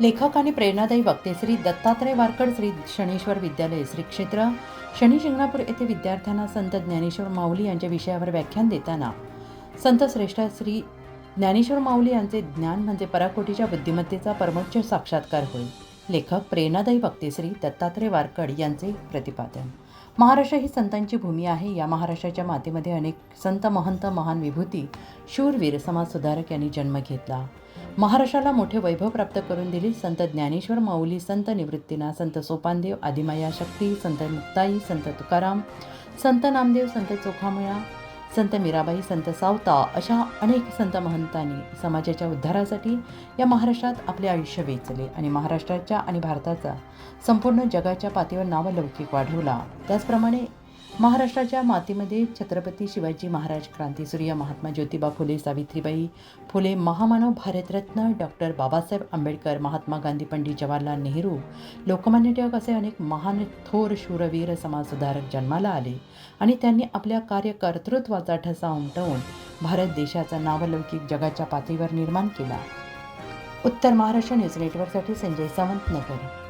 लेखक आणि प्रेरणादायी वक्ते श्री दत्तात्रय वारकड श्री शनीश्वर विद्यालय श्री क्षेत्र. शनी शिंगणापूर येथे विद्यार्थ्यांना संत ज्ञानेश्वर माऊली यांच्या विषयावर व्याख्यान देताना संत श्रेष्ठ श्री ज्ञानेश्वर माऊली यांचे ज्ञान म्हणजे पराकोटीच्या बुद्धिमत्तेचा परमोच्च साक्षात्कार होय. लेखक प्रेरणादायी वक्ते श्री दत्तात्रय वारकड यांचे प्रतिपादन. महाराष्ट्र ही संतांची भूमी आहे. या महाराष्ट्राच्या मातेमध्ये अनेक संत महंत महान विभूती शूरवीर समाजसुधारक यांनी जन्म घेतला. महाराष्ट्राला मोठे वैभव प्राप्त करून दिली संत ज्ञानेश्वर माऊली संत निवृत्तीना संत सोपानदेव आदिमाया शक्ती संत मुक्ताई संत तुकाराम संत नामदेव संत चोखामया संत मीराबाई संत सावता अशा अनेक संत महंतांनी समाजाच्या उद्धारासाठी या महाराष्ट्रात आपले आयुष्य वेचले आणि महाराष्ट्राच्या आणि भारताचा संपूर्ण जगाच्या पातळीवर नावलौकिक वाढवला. त्याचप्रमाणे महाराष्ट्राच्या मातीमध्ये छत्रपती शिवाजी महाराज क्रांतीसूर्य महात्मा ज्योतिबा फुले सावित्रीबाई फुले महामानव भारतरत्न डॉक्टर बाबासाहेब आंबेडकर महात्मा गांधी पंडित जवाहरलाल नेहरू लोकमान्य टिळक असे अनेक महान थोर शूरवीर समाजसुधारक जन्माला आले आणि त्यांनी आपल्या कार्यकर्तृत्वाचा ठसा उमटवून भारत देशाचा नावलौकिक जगाच्या पातळीवर निर्माण केला. उत्तर महाराष्ट्र न्यूज नेटवर्कसाठी संजय सावंत नगर